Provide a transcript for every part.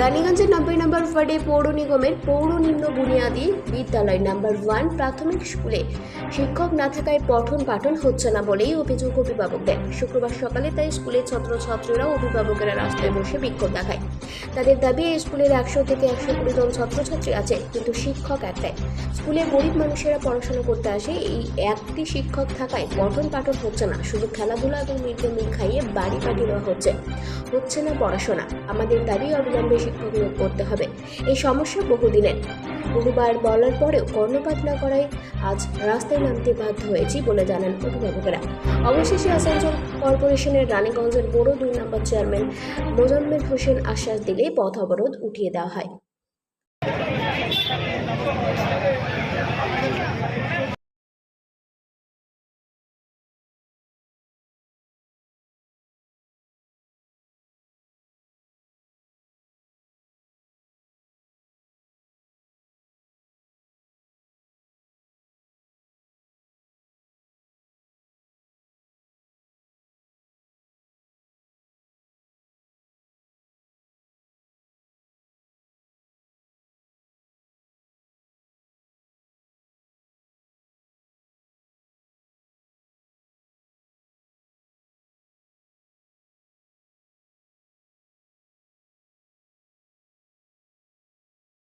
রানীগঞ্জের নব্বই নম্বর ওয়ার্ডে পৌর নিগমের পৌর নিম্ন বুনিয়াদী বিদ্যালয় নাম্বার ওয়ান প্রাথমিক স্কুলে শিক্ষক না থাকায় পঠন পাঠন হচ্ছে না বলেই অভিযোগ অভিভাবকদের। শুক্রবার সকালে তাই স্কুলের ছাত্রছাত্রীরা অভিভাবকেরা রাস্তায় বসে বিক্ষোভ দেখায়। তাদের দাবি, এই স্কুলের একশো থেকে একশো কুড়ি জন ছাত্রছাত্রী আছে, কিন্তু শিক্ষক একটাই। স্কুলে গরিব মানুষেরা পড়াশোনা করতে আসে, এই একটি শিক্ষক থাকায় পঠন পাঠন হচ্ছে না। শুধু খেলাধুলা এবং মিড ডে মিল খাইয়ে বাড়ি পাঠিয়ে দেওয়া হচ্ছে। হচ্ছে না পড়াশোনা, আমাদের দাবি অবিলম্বে শিক্ষক নিয়োগ করতে হবে। এই সমস্যা বহুদিনের। বহুবার বলার পরেও কর্ণপাত না করায় আজ রাস্তায় নামতে বাধ্য হয়েছি বলে জানান অভিভাবকেরা। অবশেষে আসানসোল কর্পোরেশনের রানীগঞ্জের বড় দুই নম্বর চেয়ারম্যান মোজাম্মেল হোসেন আশ্বাস দিলে পথ অবরোধ উঠিয়ে দেওয়া হয়।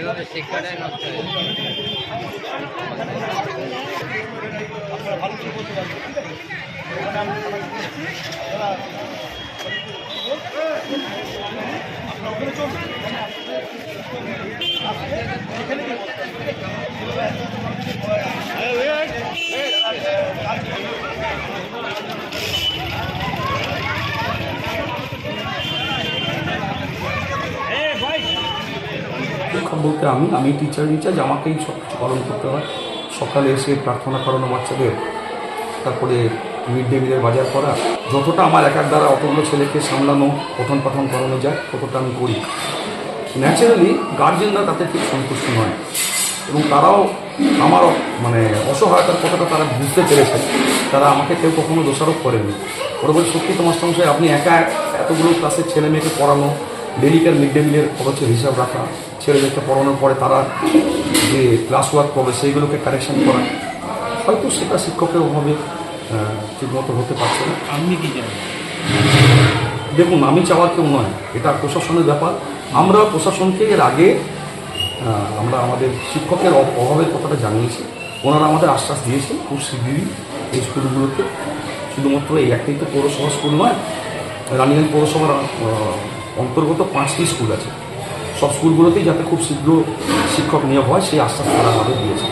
এইভাবে শিক্ষাটাই নষ্ট হয়ে যায়। শিক্ষক বলতে আমি আমি টিচার ইনচার্জ আমাকেই সব কিছু পালন করতে হয়। সকালে এসে প্রার্থনা করানো বাচ্চাদের, তারপরে মিড ডে মিলের বাজার করা। যতটা আমার একার দ্বারা অতগুলো ছেলেকে সামলানো, পঠন পাঠন করানো যায়, ততটা আমি করি। ন্যাচারালি গার্জেনরা তাতে খুব সন্তুষ্ট নয়। এবং তারাও আমার মানে অসহায়তার কথাটা তারা বুঝতে পেরেছে। তারা আমাকে কেউ কখনো দোষারোপ করেনি। ওরা বলে সত্যি তো মাস্টারমশাই, আপনি একা এতগুলো ক্লাসের ছেলে মেয়েকে পড়ানো ডেলিকার মিড ডে মিলের খরচের হিসাব রাখা ছেলেদেরকে পড়ানোর পরে তারা যে ক্লাস ওয়ার্ক করবে সেইগুলোকে কারেকশন করা হয়তো সেটা শিক্ষকের অভাবে ঠিকমতো হতে পারছে না। আপনি কি জানেন? দেখুন আমি চাওয়ার কেউ নয় এটা প্রশাসনের ব্যাপার। আমরা প্রশাসনকে এর আগে আমরা আমাদের শিক্ষকের অভাবের কথাটা জানিয়েছি। ওনারা আমাদের আশ্বাস দিয়েছেন খুব শিগগিরই এই স্কুলগুলোতে। শুধুমাত্র এই একটাই তো পৌরসভা স্কুল নয় রানিগঞ্জ পৌরসভার অন্তর্গত পাঁচটি স্কুল আছে। সব স্কুলগুলোতেই যাতে খুব শীঘ্র শিক্ষক নিয়োগ হয়, সেই আশ্বাস তারা আমাদের দিয়েছে।